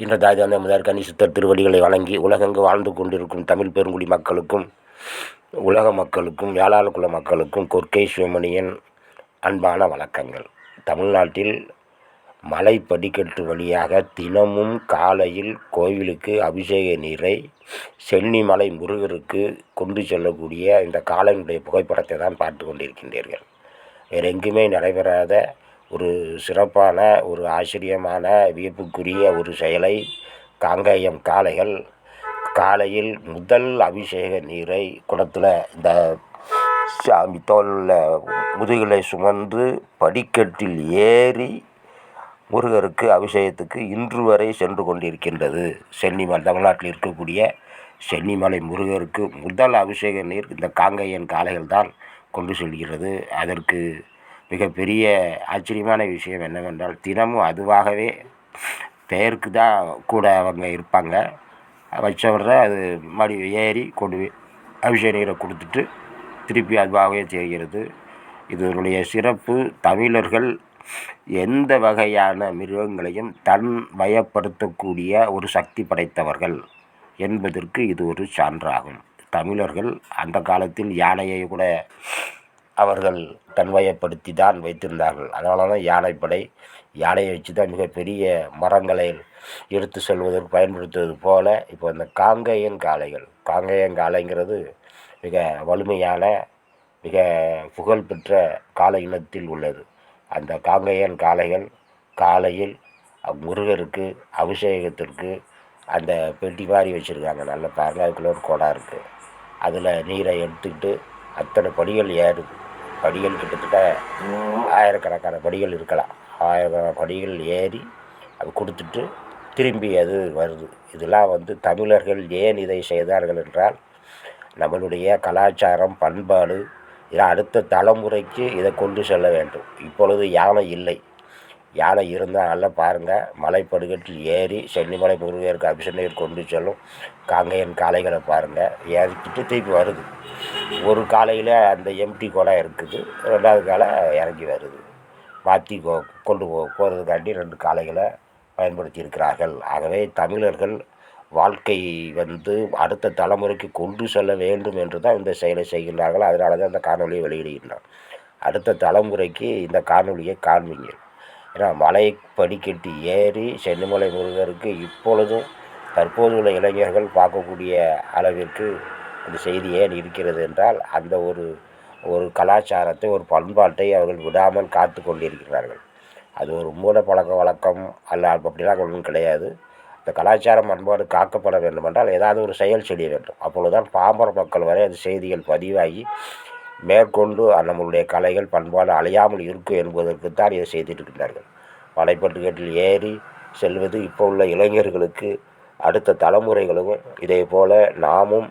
இன்று தாய் தந்தை முதற் கனி சித்தர் திருவடிகளை வணங்கி உலகெங்கு வாழ்ந்து கொண்டிருக்கும் தமிழ் பெருங்குடி மக்களுக்கும் உலக மக்களுக்கும் வேளாள குல மக்களுக்கும் கொர்க்கை சிவமணியன் அன்பான வணக்கங்கள். தமிழ்நாட்டில் மலை படிக்கட்டு வழியாக தினமும் காலையில் கோவிலுக்கு அபிஷேக நீரை சென்னிமலை முருகருக்கு கொண்டு செல்லக்கூடிய இந்த காலையினுடைய புகைப்படத்தை தான் பார்த்து கொண்டிருக்கின்றீர்கள். வேறு எங்குமே நடைபெறாத ஒரு சிறப்பான ஒரு ஆச்சரியமான வியப்புக்குரிய ஒரு செயலை காங்கேயம் காளைகள் காலையில் முதல் அபிஷேக நீரை குளத்தில் இந்த சாமி தோலில் முதுகலை சுமந்து படிக்கட்டில் ஏறி முருகருக்கு அபிஷேகத்துக்கு இன்று வரை சென்று கொண்டிருக்கின்றது. சென்னிமலை தமிழ்நாட்டில் இருக்கக்கூடிய சென்னிமலை முருகருக்கு முதல் அபிஷேக நீர் இந்த காங்கேயன் காளைகள் தான் கொண்டு செல்கிறது. அதற்கு மிகப்பெரிய ஆச்சரியமான விஷயம் என்னவென்றால் தினமும் அதுவாகவே பெயருக்கு தான் கூட அவங்க இருப்பாங்க. வச்சவரை அது மடி ஏறி கொண்டு போய் அபிஷேக நீரை கொடுத்துட்டு திருப்பி அதுவாகவே செய்கிறது இதனுடைய சிறப்பு. தமிழர்கள் எந்த வகையான மிருகங்களையும் தன் வயப்படுத்தக்கூடிய ஒரு சக்தி படைத்தவர்கள் என்பதற்கு இது ஒரு சான்றாகும். தமிழர்கள் அந்த காலத்தில் யானையை கூட அவர்கள் தன்மயப்படுத்தி தான் வைத்திருந்தார்கள். அதனால தான் யானைப்படை யானையை வச்சு தான் மிகப்பெரிய மரங்களை எடுத்து செல்வதற்கு பயன்படுத்துவது போல இப்போ இந்த காங்கேயன் காளைகள் காங்கேயன் காளைங்கிறது மிக வலிமையான மிக புகழ்பெற்ற காளை இனத்தில் உள்ளது. அந்த காங்கேயன் காளைகள் காலையில் முருகருக்கு அபிஷேகத்திற்கு அந்த பெட்டி மாதிரி வச்சுருக்காங்க. நல்ல பாருங்கள் அதுக்குள்ளே ஒரு குடம் இருக்குது அதில் நீரை எடுத்துக்கிட்டு அத்தனை படிகள் ஏறுது. படிகள் கிட்டத்தட்ட ஆயிரக்கணக்கான படிகள் இருக்கலாம். ஆயிரக்கணக்கான படிகள் ஏறி அது கொடுத்துட்டு திரும்பி அது வருது. இதெல்லாம் வந்து தமிழர்கள் ஏன் இதை செய்தார்கள் என்றால் நம்மளுடைய கலாச்சாரம் பண்பாடு இதை அடுத்த தலைமுறைக்கு இதை கொண்டு செல்ல வேண்டும். இப்பொழுது யானை இல்லை. யானை இருந்தால் நல்லா பாருங்கள் மலைப்படுகட்டில் ஏறி சென்னிமலை முருகருக்கு அபிஷேகம் கொண்டு செல்லும் காங்கையன் காளைகளை பாருங்கள் ஏறிக்கிட்டு திருப்பி வருது. ஒரு காலையில் அந்த எம்டி குடம் இருக்குது. ரெண்டாவது காலை இறங்கி வருது. மாற்றி கொ கொண்டு போ போகிறதுக்காண்டி ரெண்டு காளைகளை பயன்படுத்தி இருக்கிறார்கள். ஆகவே தமிழர்கள் வாழ்க்கை வந்து அடுத்த தலைமுறைக்கு கொண்டு செல்ல வேண்டும் என்று தான் இந்த செயலை செய்கின்றார்கள். அதனால தான் இந்த காணொலியை வெளியிடுகின்றோம் அடுத்த தலைமுறைக்கு இந்த காணொலியை காண்பீங்க ஏன்னா மலை படிக்கட்டு ஏறி சென்னிமலை முருகருக்கு இப்பொழுதும் தற்போது உள்ள இளைஞர்கள் பார்க்கக்கூடிய அளவிற்கு அந்த செய்தி ஏன் இருக்கிறது என்றால் அந்த ஒரு ஒரு கலாச்சாரத்தை ஒரு பண்பாட்டை அவர்கள் விடாமல் காத்து கொண்டிருக்கிறார்கள். அது ஒரு மூட பழக்க வழக்கம் அல்ல அப்படிலாம் ஒன்றும் கிடையாது. இந்த கலாச்சாரம் பண்பாடு காக்கப்பட வேண்டுமென்றால் ஏதாவது ஒரு செயல் செய்ய வேண்டும். அப்பொழுதுதான் பாமர மக்கள் வரை அந்த செய்திகள் பதிவாகி மேற்கொண்டு நம்மளுடைய கலைகள் பண்பாடு அழியாமல் இருக்கும் என்பதற்கு தான் இதை செய்திருக்கின்றார்கள் மலைப்பட்டுக்கட்டில் ஏறி செல்வது இப்போ உள்ள இளைஞர்களுக்கு அடுத்த தலைமுறைகளும் இதே போல் நாமும்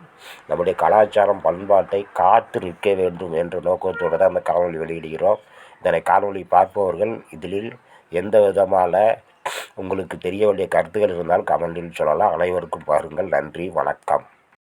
நம்முடைய கலாச்சாரம் பண்பாட்டை காத்து நிற்க வேண்டும் என்ற நோக்கத்தோடு தான் அந்த காணொலி வெளியிடுகிறோம். இதனை காணொலி பார்ப்பவர்கள் இதில் எந்த விதமான உங்களுக்கு தெரிய வேண்டிய கருத்துக்கள் இருந்தால் கமெண்டில் சொல்லலாம். அனைவருக்கும் பாருங்கள். நன்றி. வணக்கம்.